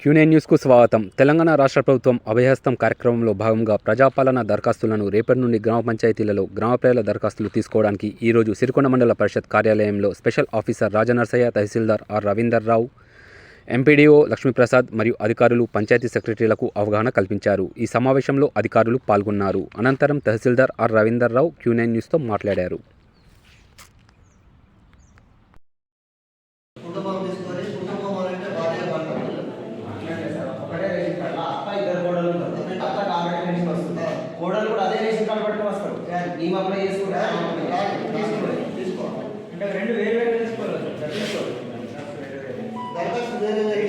క్యూనే న్యూస్కు స్వాగతం. తెలంగాణ రాష్ట్ర ప్రభుత్వం అభయహస్తం కార్యక్రమంలో భాగంగా ప్రజాపాలన దరఖాస్తులను రేపటి నుండి గ్రామ పంచాయతీలలో గ్రామ ప్రజల దరఖాస్తులు తీసుకోవడానికి ఈరోజు సిరికొండ మండల పరిషత్ కార్యాలయంలో special officer Rajanarsaiah tahsildar R Ravinder Rao MPDO Lakshmiprasad మరియు అధికారులు పంచాయతీ సెక్రటరీలకు అవగాహన కల్పించారు. ఈ సమావేశంలో అధికారులు పాల్గొన్నారు. అనంతరం తహసీల్దార్ ఆర్ రవీందర్ రావు క్యూనే న్యూస్తో మాట్లాడారు కుటుంబం తీసుకొని కుటుంబం అంటే భార్య భర్త ఒకటే రేషన్ కార్డు అత్త ఇద్దరు కోడలు ఉంటారు అత్త రేషన్ వస్తుంది. కోడలు కూడా అదే రేషన్ కార్డు పట్టుకొని వస్తారు ఈ అప్లై చేసుకుంటే తీసుకోండి తీసుకో. అంటే రెండు వేరు వేరు తీసుకోవాలి. తీసుకోవాలి దరఖాస్తు వేరే వేరే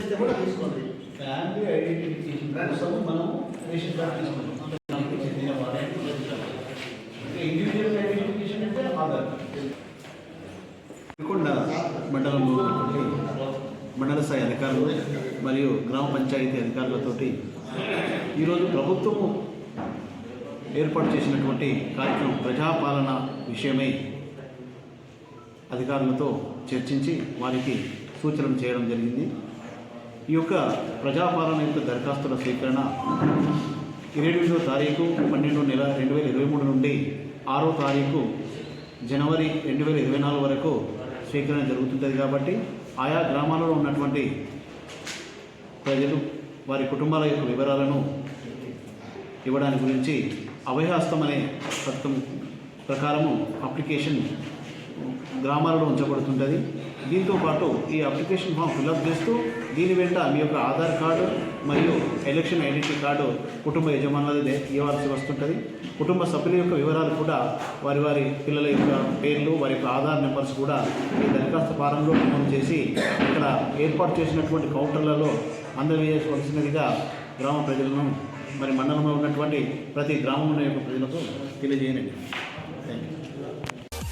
ఇస్తే కూడా తీసుకోండి. ఫ్యామిలీ ఐడెంటిఫికేషన్ కోసం మనం రేషన్ కార్డు తీసుకుంటాం చెందిన ఇండివిజువల్ ఐడెంటిఫికేషన్ అంటే ఆధార్ వినుకొండ మండలంలో ఉన్నటువంటి మండల స్థాయి అధికారులు మరియు గ్రామ పంచాయతీ అధికారులతోటి ఈరోజు ప్రభుత్వము ఏర్పాటు చేసినటువంటి కార్యక్రమం ప్రజాపాలన విషయమై అధికారులతో చర్చించి వారికి సూచనలు చేయడం జరిగింది. ఈ యొక్క ప్రజాపాలన యొక్క దరఖాస్తుల స్వీకరణ ఇరవై ఎనిమిదో తారీఖు పన్నెండు నెల రెండు వేల ఇరవై మూడు నుండి ఆరో తారీఖు జనవరి రెండు వేల ఇరవై నాలుగు వరకు స్వీకరణ జరుగుతుంది కాబట్టి ఆయా గ్రామాలలో ఉన్నటువంటి ప్రజలు వారి కుటుంబాల యొక్క వివరాలను ఇవ్వడానికి గురించి అభయహస్తం అనే పథకం ప్రకారము అప్లికేషన్ గ్రామాలలో ఉంచబడుతుంటుంది. దీంతో పాటు ఈ అప్లికేషన్ ఫామ్ ఫిల్అప్ చేస్తూ దీని వెంట మీ యొక్క ఆధార్ కార్డు మరియు ఎలక్షన్ ఐడెంటిటీ కార్డు కుటుంబ యజమానులది ఇవ్వాల్సి వస్తుంటుంది. కుటుంబ సభ్యుల యొక్క వివరాలు కూడా వారి వారి పిల్లల యొక్క పేర్లు వారి యొక్క ఆధార్ నెంబర్స్ కూడా ఈ దరఖాస్తు ఫారంలో నమోదు చేసి ఇక్కడ ఏర్పాటు చేసినటువంటి కౌంటర్లలో అందజేయవలసినదిగా గ్రామ ప్రజలను మరి మండలంలో ఉన్నటువంటి ప్రతి గ్రామంలో యొక్క ప్రజలకు తెలియజేయండి థ్యాంక్ యూ